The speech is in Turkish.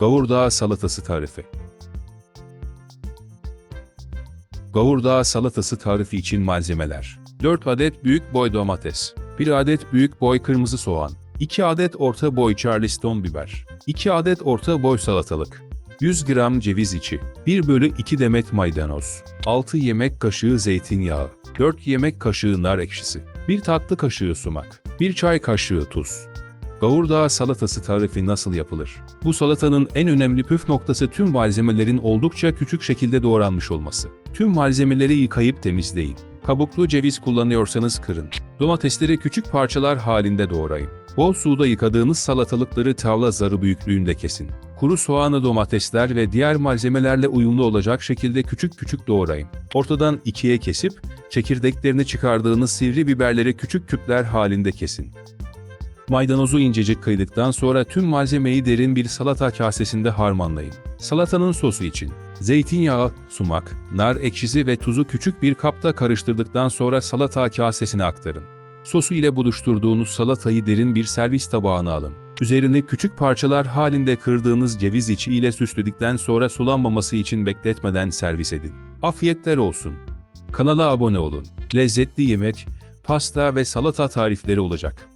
Gavurdağ salatası tarifi. Gavurdağ salatası tarifi için malzemeler. 4 adet büyük boy domates, 1 adet büyük boy kırmızı soğan, 2 adet orta boy charleston biber, 2 adet orta boy salatalık, 100 gram ceviz içi, 1 bölü 2 demet maydanoz, 6 yemek kaşığı zeytinyağı, 4 yemek kaşığı nar ekşisi, 1 tatlı kaşığı sumak, 1 çay kaşığı tuz. Gavurdağ salatası tarifi nasıl yapılır? Bu salatanın en önemli püf noktası tüm malzemelerin oldukça küçük şekilde doğranmış olması. Tüm malzemeleri yıkayıp temizleyin. Kabuklu ceviz kullanıyorsanız kırın. Domatesleri küçük parçalar halinde doğrayın. Bol suda yıkadığınız salatalıkları tavla zarı büyüklüğünde kesin. Kuru soğanı domatesler ve diğer malzemelerle uyumlu olacak şekilde küçük küçük doğrayın. Ortadan ikiye kesip, çekirdeklerini çıkardığınız sivri biberleri küçük küpler halinde kesin. Maydanozu incecik kıydıktan sonra tüm malzemeyi derin bir salata kasesinde harmanlayın. Salatanın sosu için zeytinyağı, sumak, nar ekşisi ve tuzu küçük bir kapta karıştırdıktan sonra salata kasesine aktarın. Sosu ile buluşturduğunuz salatayı derin bir servis tabağına alın. Üzerini küçük parçalar halinde kırdığınız ceviz içi ile süsledikten sonra sulanmaması için bekletmeden servis edin. Afiyetler olsun. Kanala abone olun. Lezzetli yemek, pasta ve salata tarifleri olacak.